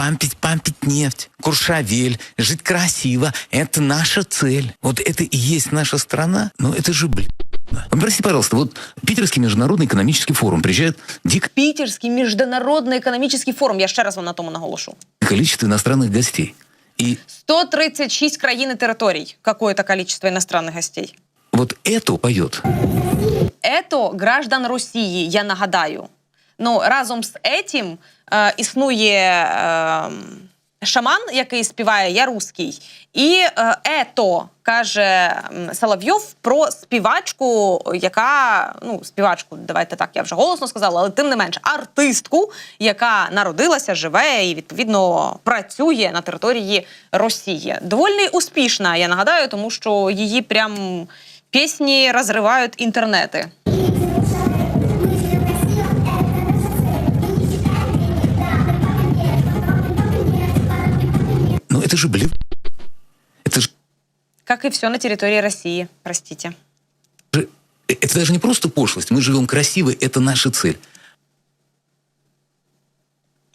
пампить, пампить нефть, Куршавель, жить красиво. Это наша цель. Вот это и есть наша страна. Но это же, блин. Простите, пожалуйста, вот Питерский международный экономический форум приезжает дикое Пітерський міжнародний економічний форум. Я ще раз вам на тому наголошу. количество иностранных гостей. И 136 країн і територій. Какое-то количество иностранных гостей. вот это поет. Ето граждан Росії, я нагадаю. Ну, разом з етім е, існує е, шаман, який співає Я русський. І е, ето каже Соловйов про співачку, яка ну співачку, давайте так, я вже голосно сказала, але тим не менш, артистку, яка народилася, живе і відповідно працює на території Росії. Доволі успішна, я нагадаю, тому що її прям пісні розривають інтернети. Это же, блин. Это же Как и все на территории России, простите. это даже не просто пошлость. Мы живем красиво, это наша цель.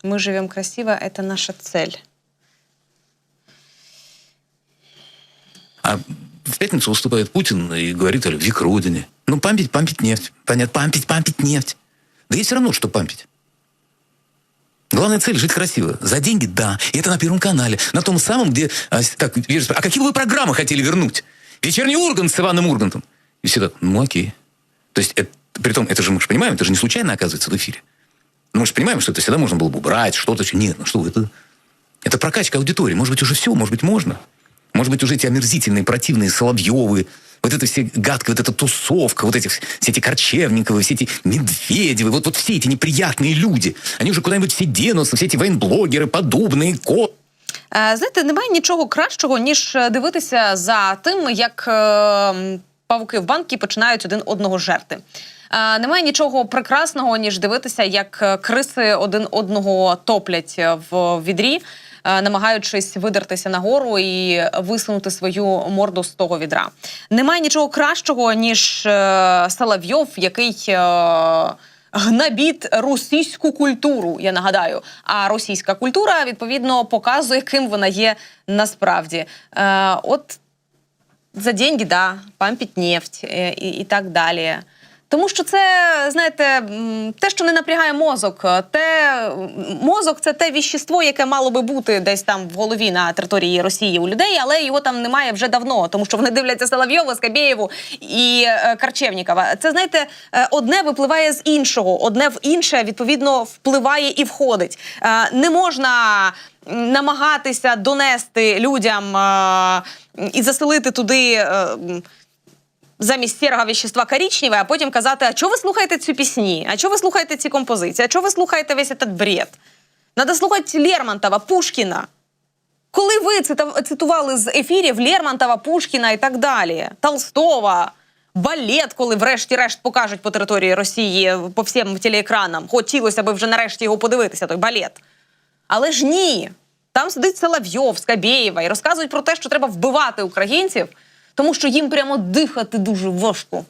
Мы живем красиво, это наша цель. А в пятницу выступает Путин и говорит о любви к родине. Ну, пампить, пампить нефть. Понятно, пампить, пампить нефть. Да все равно, что пампить. Главная цель – жить красиво. За деньги – да. И это на Первом канале. На том самом, где... А, так, а какие вы программы хотели вернуть? Вечерний Ургант с Иваном Ургантом. И все так, ну окей. То есть, это, притом, это же мы же понимаем, это же не случайно оказывается в эфире. Мы же понимаем, что это всегда можно было бы убрать, что-то. Нет, ну что это... Это прокачка аудитории. Может быть, уже все, может быть, можно. Может быть, уже эти омерзительные, противные Соловьевы, вот это все гадкие, вот эта тусовка, вот эти, все эти Корчевниковы, все эти Медведевы, вот, вот все эти неприятные люди, они уже куда-нибудь все денутся, все эти военблогеры, подобные, ко... Е, Знаєте, немає нічого кращого, ніж е, дивитися за тим, як е, м, павуки в банки починають один одного жерти. Е, Немає нічого прекрасного, ніж дивитися, як е, криси один одного топлять е, в відрі, е, намагаючись видертися нагору і висунути свою морду з того відра. Немає нічого кращого, ніж е, Соловйов, який. е, гнабіт російську культуру, я нагадаю. А російська культура відповідно показує, ким вона є насправді. Е, от за деньги, да, пампіть нефть е, і, і так далі. Тому що це, знаєте, те, що не напрягає мозок, те мозок це те віщество, яке мало би бути десь там в голові на території Росії у людей, але його там немає вже давно, тому що вони дивляться Соловйова, Скабєєву і е, Карчевнікова. Це знаєте, е, одне випливає з іншого, одне в інше відповідно впливає і входить. Е, не можна намагатися донести людям е, і заселити туди. е, замість сірого вещества коричневе, а потім казати, а чого ви слухаєте цю пісні? А чого ви слухаєте ці композиції? А чого ви слухаєте весь этот бред? Надо слухати Лермонтова, Пушкіна. Коли ви цитували з ефірів Лермонтова, Пушкіна і так далі, Толстого, балет, коли врешті-решт покажуть по території Росії по всім телеекранам, хотілося б вже нарешті його подивитися, той балет. Але ж ні. Там сидить Соловйов, Скабєєва і розказують про те, що треба вбивати українців, тому що їм прямо дихати дуже важко.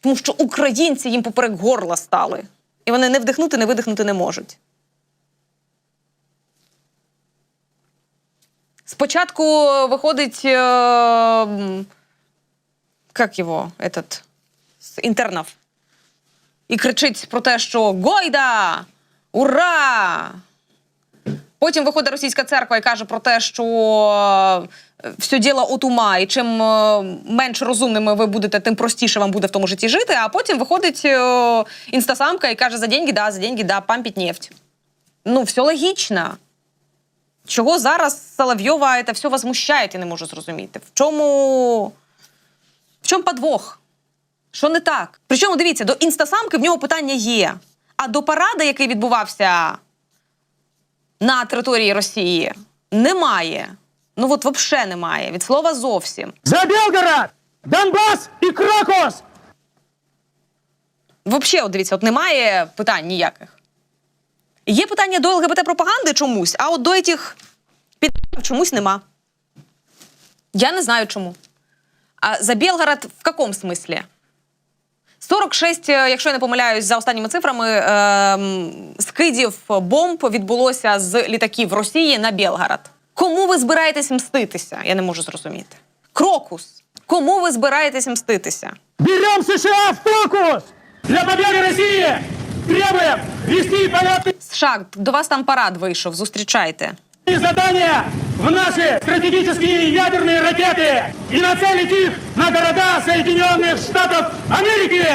Тому що українці їм поперек горла стали. І вони не вдихнути, не видихнути не можуть. Спочатку виходить. Е, як його, этот, з інтернов. І кричить про те, що Гойда! Ура! Потім виходить російська церква і каже про те, що е, все діло от ума, і чим е, менш розумними ви будете, тим простіше вам буде в тому житті жити. А потім виходить е, інстасамка і каже: за деньги, да, за деньги, да, пампіть нефть. Ну, все логічно. Чого зараз Соловйова це все возмущає, я не можу зрозуміти. В чому. В чому подвох? Що не так? Причому дивіться, до інстасамки в нього питання є. А до парада, який відбувався на території Росії, немає. Ну от взагалі немає. Від слова зовсім. За Белгород, Донбасс и Крокус! Взагалі, от дивіться, от немає питань ніяких. Є питання до ЛГБТ пропаганди чомусь, а от до цих під чомусь нема. Я не знаю чому. А за Белгород в якому смислі? 46, е, якщо я не помиляюсь, за останніми цифрами, ем, скидів бомб відбулося з літаків Росії на Білгород. Кому ви збираєтесь мститися? Я не можу зрозуміти. Крокус. Кому ви збираєтесь мститися? Берем США в фокус! Для победы России требуем вести полеты США, до вас там парад вийшов. Зустрічайте и задания в наши стратегические ядерные ракеты и нацелить их на города Соединенных Штатов Америки!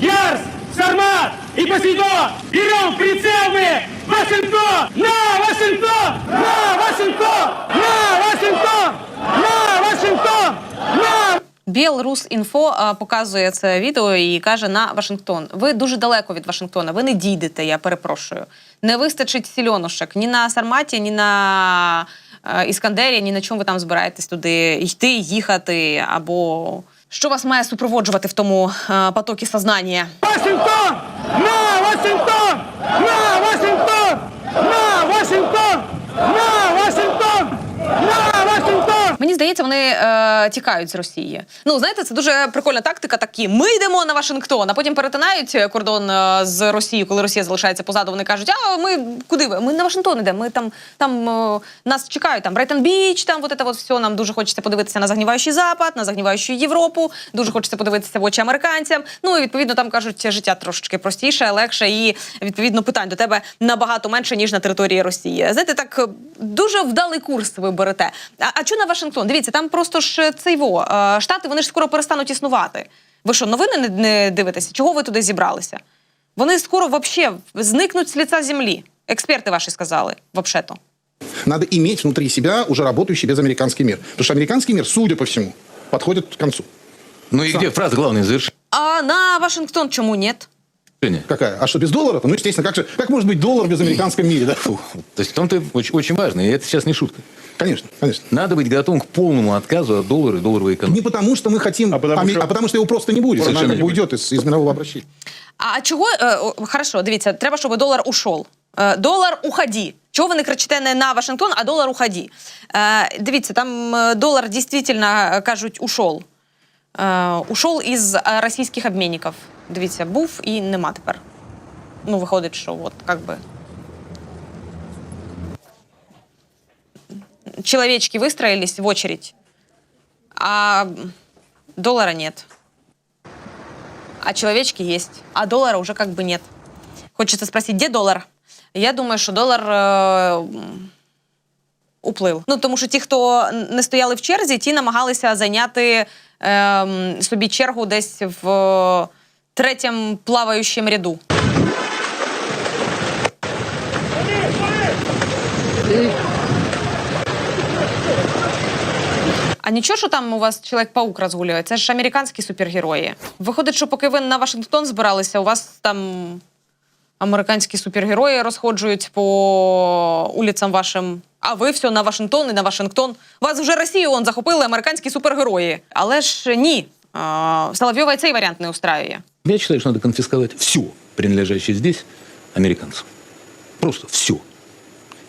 Ярс, Сармат и Посейдон! Берем в прицел мы Вашингтон! На Вашингтон! На Вашингтон! На Вашингтон! На Вашингтон! На Білрус.Інфо а, показує це відео і каже на Вашингтон. Ви дуже далеко від Вашингтона. Ви не дійдете, я перепрошую. Не вистачить сільоношок ні на Сарматі, ні на е, Іскандері, ні на чому ви там збираєтесь туди йти, їхати, або що вас має супроводжувати в тому е, потокі сознання. Вашингтон! На Вашингтон! На Вашингтон! На Вашингтон! На Вашингтон! На Вашингтон! Мені здається, вони е, тікають з Росії. Ну знаєте, це дуже прикольна тактика. Такі ми йдемо на Вашингтон, а потім перетинають кордон е, з Росією, коли Росія залишається позаду. Вони кажуть, а ми куди ви? Ми на Вашингтон йдемо. Ми там там е, нас чекають. Там Брайтон Біч, там вот це вот все. Нам дуже хочеться подивитися на загніваючий запад, на загніваючу Європу. Дуже хочеться подивитися в очі американцям. Ну і відповідно там кажуть, життя трошечки простіше, легше, і відповідно питань до тебе набагато менше ніж на території Росії. Знаєте, так е, дуже вдалий курс ви берете. А, а чого на Вашингтон? Дивіться, там просто ж цей во е, штати вони ж скоро перестануть існувати. Ви що, новини не, не дивитеся? Чого ви туди зібралися? Вони скоро вообще зникнуть з лиця землі. Експерти ваші сказали, вообще-то. Надо иметь внутри себя уже работающий безамериканский мир. Потому что американский мир, судя по всему, подходит к концу. Ну и где фраза главное завершение? А на Вашингтон чому нет? Какая? А что, без доллара? Ну, естественно, как же, как может быть доллар в безамериканском мире, да? Фу, то есть в том-то очень, очень важно, и это сейчас не шутка. Конечно, конечно. Надо быть готовым к полному отказу от доллара и долларовой экономики. Не потому, что мы хотим, а потому, что- а потому что его просто не будет. Совершенно Она как не бы будет. уйдет из, из мирового обращения. А чого е, о, хорошо, дивіться, треба, щоб долар ушов. Е, долар уході. Чого ви не кричите не на Вашингтон, а долар уході? Е, дивіться, там е, долар дійсно е, кажуть ушов. Е, ушов із е, російських обмінників. Дивіться, був і нема тепер. Ну, виходить, що от як би. Человечки выстроились в очередь, а доллара нет. А человечки есть, а доллара уже как бы нет. Хочется спросить, где доллар? Я думаю, що долар е, м, уплив. Ну тому що ті, хто не стояли в черзі, ті намагалися зайняти е, собі чергу десь в е, третьому плаваючому ряду. А нічого, що там у вас чоловік-паук розгулює? Це ж американські супергерої. Виходить, що поки ви на Вашингтон збиралися, у вас там американські супергерої розходжують по улицям вашим. А ви все на Вашингтон і на Вашингтон. Вас вже Росію он захопили американські супергерої. Але ж ні. Соловйова і цей варіант не устраює. Я считаю, что надо конфисковать все, принадлежащее здесь, американцам. Просто все.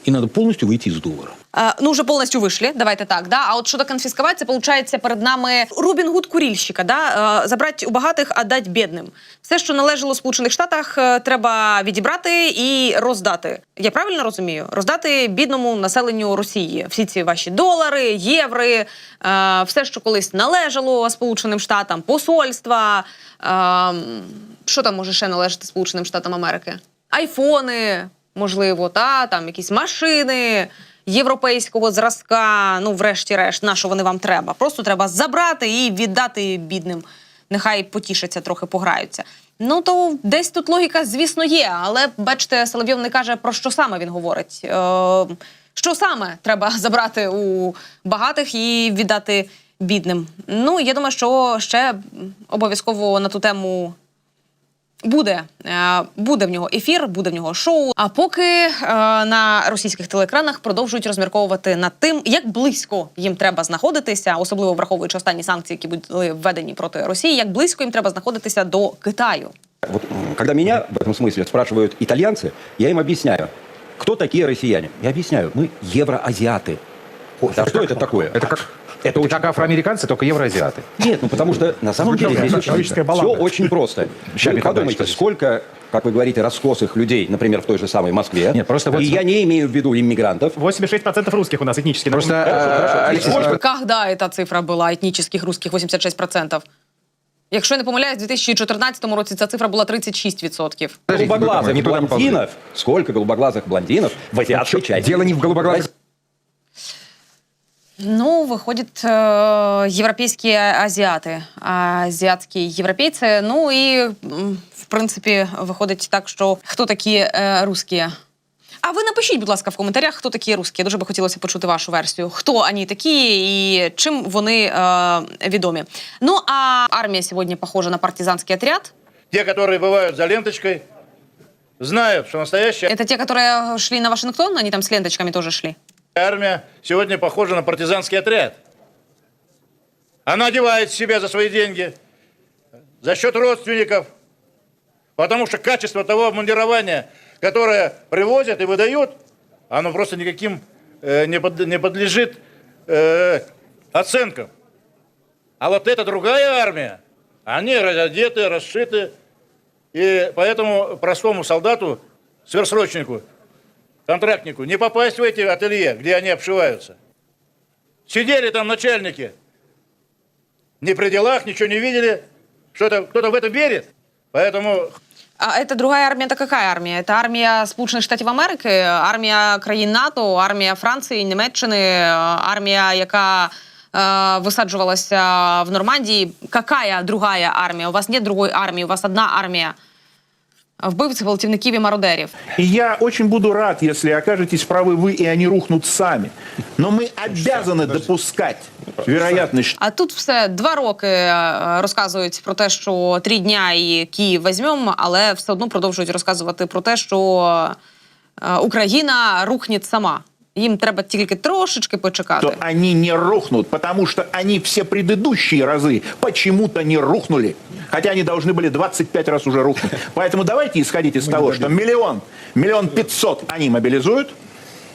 И надо полностью выйти из доллара. Е, ну, вже повністю вийшли, давайте так. Да? А от щодо конфіскувати, це виходить перед нами Рубін Гуд курільщика. Да? Е, забрати у багатих, а дати бідним. Все, що належало Сполучених Штатах, е, треба відібрати і роздати. Я правильно розумію? Роздати бідному населенню Росії. Всі ці ваші долари, єври, все, що колись належало Сполученим Штатам, посольства. Що там може ще належати Сполученим Штатам Америки? Айфони, можливо, та там якісь машини європейського зразка. Ну, врешті-решт, на що вони вам треба? Просто треба забрати і віддати бідним. Нехай потішаться, трохи пограються. Ну то десь тут логіка, звісно, є. Але бачите, Соловйов не каже про що саме він говорить. Е, що саме треба забрати у багатих і віддати бідним. Ну я думаю, що ще обов'язково на ту тему Буде, е, буде в нього ефір, буде в нього шоу. А поки е, на російських телеекранах продовжують розмірковувати над тим, як близько їм треба знаходитися, особливо враховуючи останні санкції, які були введені проти Росії, як близько їм треба знаходитися до Китаю. Вот м, когда меня в этом смысле спрашивают итальянцы, я им объясняю, кто такие россияне. Я объясняю, мы евроазиаты. А что это такое? Это как, Это очень как афроамериканцы, только евроазиаты. Нет, ну потому что на самом деле здесь очень, все очень просто. Вы подумайте, дальше сколько, как вы говорите, раскосых людей, например, в той же самой Москве. Нет, просто вот И я не имею в виду иммигрантов. 86% русских у нас этнически. Просто, э, Когда эта цифра була етнічних русських 86%? Якщо я не помиляюсь, у 2014 році ця цифра була 36%. Голубоглазых блондинов. Сколько голубоглазых блондинов в азиатской части? Дело не в голубоглазых. Ну, выходит, э, европейские азіати, азіатські європейці. Ну і м, в принципі виходить так, що хто такі е, русські? А ви напишіть, будь ласка, в коментарях, хто такі русські. Дуже би хотілося почути вашу версію. Хто вони такі і чим вони е, відомі? Ну а армія сьогодні похожа на партизанський отряд. Те, которые бывают за ленточкой, знают, что настоящая Это те, которые шли на Вашингтон, они там с ленточками тоже шли. Армия сегодня похожа на партизанский отряд. Она одевает себя за свои деньги, за счет родственников, потому что качество того обмундирования, которое привозят и выдают, оно просто никаким э, не, под- не подлежит э, оценкам. А вот эта другая армия, они разодеты, расшиты, и поэтому простому солдату, сверхсрочнику, контрактнику не попасть в эти ателье, где они обшиваются. Сидели там начальники, не при делах, ничего не видели. Что-то, кто-то в это верит. Поэтому А это другая армия, это какая армия? Это армия Сполучених Штатів Америки, армія країн НАТО, армія Франції, Німеччини, е, армія, яка е, висаджувалася в Нормандії. Какая другая армія? У вас нет другой армії, у вас одна армія вбивців, гвалтівників і мародерів. И я очень буду рад, если окажетесь правы вы, и они рухнут сами. Но мы обязаны допускать вероятность, А тут все два роки е, розказують про те, що три дня і Київ візьмемо, але все одно продовжують розказувати про те, що е, Україна рухне сама. Їм треба тільки трошечки почекати. что они не рухнут, потому что они все предыдущие разы почему-то не рухнули. Хотя они должны были 25 раз уже рухнуть. Поэтому давайте исходить из того, что миллион, миллион пятьсот они мобилизуют,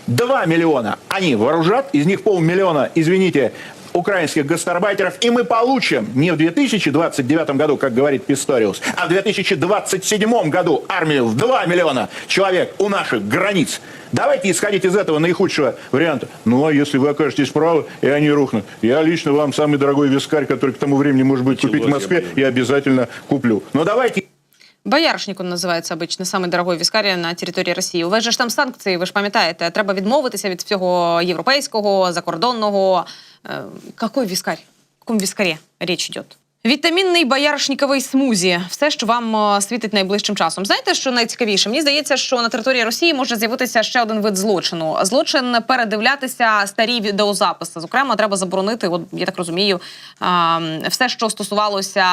2 миллиона они вооружат, из них полмиллиона, извините, украинских гастарбайтеров, и мы получим не в 2029 году, как говорит Писториус, а в 2027 году армию в 2 миллиона человек у наших границ. Давайте исходить из этого наихудшего варианта. Ну, а если вы окажетесь правы, и они рухнут, я лично вам самый дорогой вискарь, который к тому времени, может быть, купить в Москве, я обязательно куплю. Но давайте Бояришник він називається обично, самий дорогой віскарі на території Росії. У вас же ж там санкції, ви ж пам'ятаєте, треба відмовитися від всього європейського, закордонного. Е, Какой віскарь? В якому віскарі річ йде? Вітамінний бояршніковий смузі все, що вам е, світить найближчим часом. Знаєте, що найцікавіше? Мені здається, що на території Росії може з'явитися ще один вид злочину. Злочин передивлятися старі відеозаписи. Зокрема, треба заборонити, от я так розумію, все, що стосувалося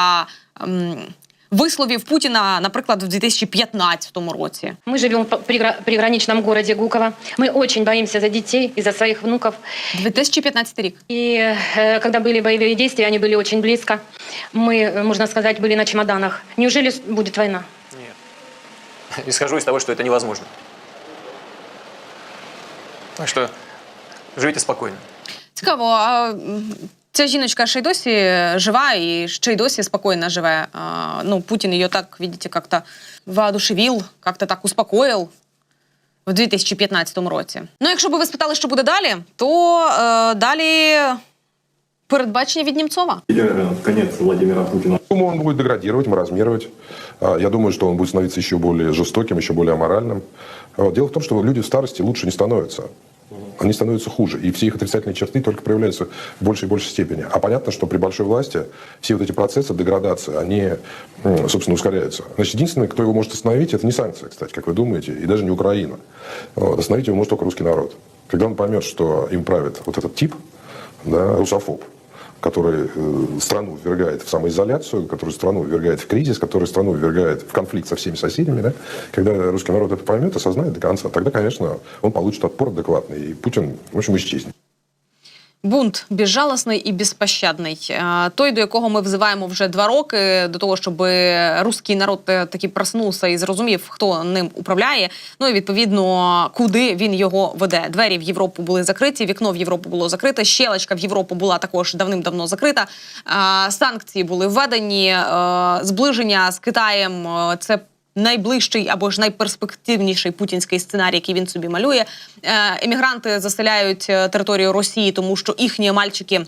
м, Висловів Путіна, наприклад, в 2015 році. Мы живем в пригра- приграничном городе Гуково. Мы очень боимся за детей и за своих внуков. 2015 рік. И э, когда были боевые действия, они были очень близко. Мы, э, можно сказать, были на чемоданах. Неужели с- будет война? исхожу из того, что это невозможно. Так что живите спокойно. Цікаво, а м, ця жіночка ще й досі жива і ще й досі спокійно живе. А, ну, Путін її так, видите, как-то воодушевил, как-то так успокоїв в 2015 році. Ну, якщо б ви спитали, що буде далі, то е, далі передбачення від Німцова. конец Владимира Путина. Думаю, он будет деградировать, маразмировать. Я думаю, что он будет становиться еще более жестоким, еще более аморальным. Дело в том, что люди в старости лучше не становятся. Они становятся хуже. И все их отрицательные черты только проявляются в большей и большей степени. А понятно, что при большой власти все вот эти процессы деградации, они, собственно, ускоряются. Значит, единственный, кто его может остановить, это не санкции, кстати, как вы думаете, и даже не Украина. Вот. Остановить его может только русский народ. Когда он поймет, что им правит вот этот тип, да, русофоб, который э, страну ввергает в самоизоляцию, который страну ввергает в кризис, который страну ввергает в конфликт со всеми соседями, да? когда русский народ это поймет, осознает до конца, тогда, конечно, он получит отпор адекватный, и Путин, в общем, исчезнет. Бунт безжалосний і безпощадний. Той, до якого ми взиваємо вже два роки, до того, щоб руський народ е, таки проснувся і зрозумів, хто ним управляє. Ну і відповідно, куди він його веде. Двері в Європу були закриті, вікно в Європу було закрите. Щелочка в Європу була також давним-давно закрита. Санкції були введені. е, Зближення з Китаєм е, це найближчий або ж найперспективніший путінський сценарій, який він собі малює. Е, Емігранти заселяють е, територію Росії, тому що їхні мальчики.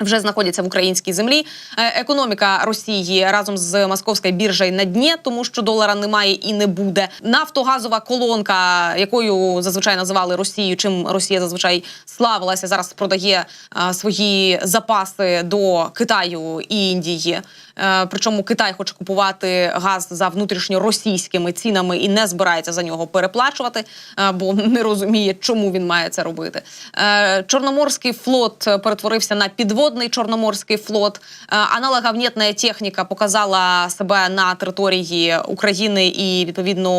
Вже знаходяться в українській землі. Е, Економіка Росії разом з московською біржею на дні, тому що долара немає і не буде. Нафтогазова колонка, якою зазвичай називали Росію, чим Росія зазвичай славилася, зараз продає свої запаси до Китаю і Індії. Е, Причому Китай хоче купувати газ за внутрішньоросійськими цінами і не збирається за нього переплачувати, е, бо не розуміє, чому він має це робити. Е, Чорноморський флот перетворився на підводний чорноморський флот. Аналоговнітна техніка показала себе на території України і відповідно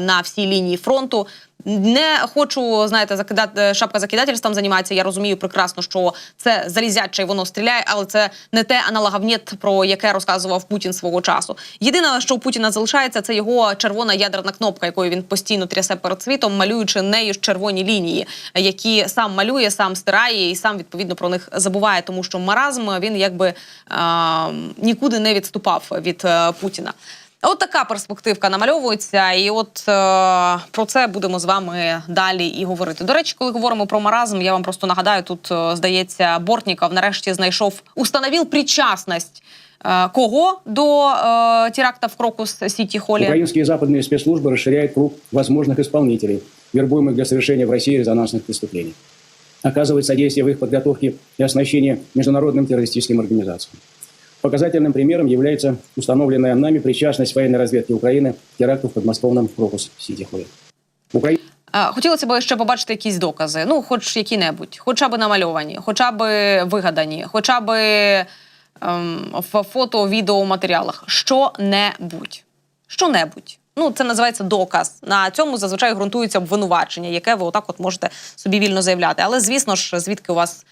на всій лінії фронту. Не хочу, знаєте, закидати шапка закидательством займатися. Я розумію прекрасно, що це залізяче, і воно стріляє, але це не те аналоговнєт, про яке розказував Путін свого часу. Єдине, що у Путіна залишається, це його червона ядерна кнопка, якою він постійно трясе перед світом, малюючи нею ж червоні лінії, які сам малює, сам стирає і сам відповідно про них забуває, тому що маразм він якби е, нікуди не відступав від е, Путіна. От така перспективка намальовується, і от е, про це будемо з вами далі і говорити. До речі, коли говоримо про маразм, я вам просто нагадаю, тут е, здається, Бортніков нарешті знайшов, установив причасність е, кого до е, теракта в Крокус Сіті Холі. Украинские и западные спецслужбы расширяют круг возможных исполнителей, вербуемых для совершения в России резонансных преступлений. Оказывает содействие в их подготовке и оснащении международным террористическим организациям. Показательным примером является установленная нами причастность военной разведки Украины к теракту в подмосковном Крокус-Сити-Холле. Укра... Е, Хотілося б ще побачити якісь докази, ну, хоч які-небудь, хоча б намальовані, хоча б вигадані, хоча б ем, в фото, відео матеріалах. Що-небудь. Що-небудь. Ну, це називається доказ. На цьому зазвичай ґрунтується обвинувачення, яке ви отак от можете собі вільно заявляти. Але звісно ж, звідки у вас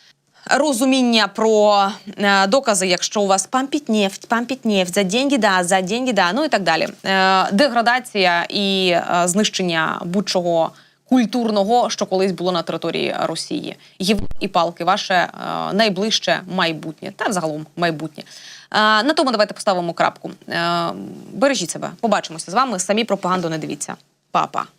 розуміння про е, докази, якщо у вас пампіть нефть, пампіть нефть, за деньги, да, за деньги, да, ну і так далі. Е, деградація і е, знищення будь-чого культурного, що колись було на території Росії. Євро і палки, ваше найближче майбутнє, та загалом майбутнє. На тому давайте поставимо крапку. Бережіть себе, побачимося з вами. Самі пропаганду не дивіться. Па-па.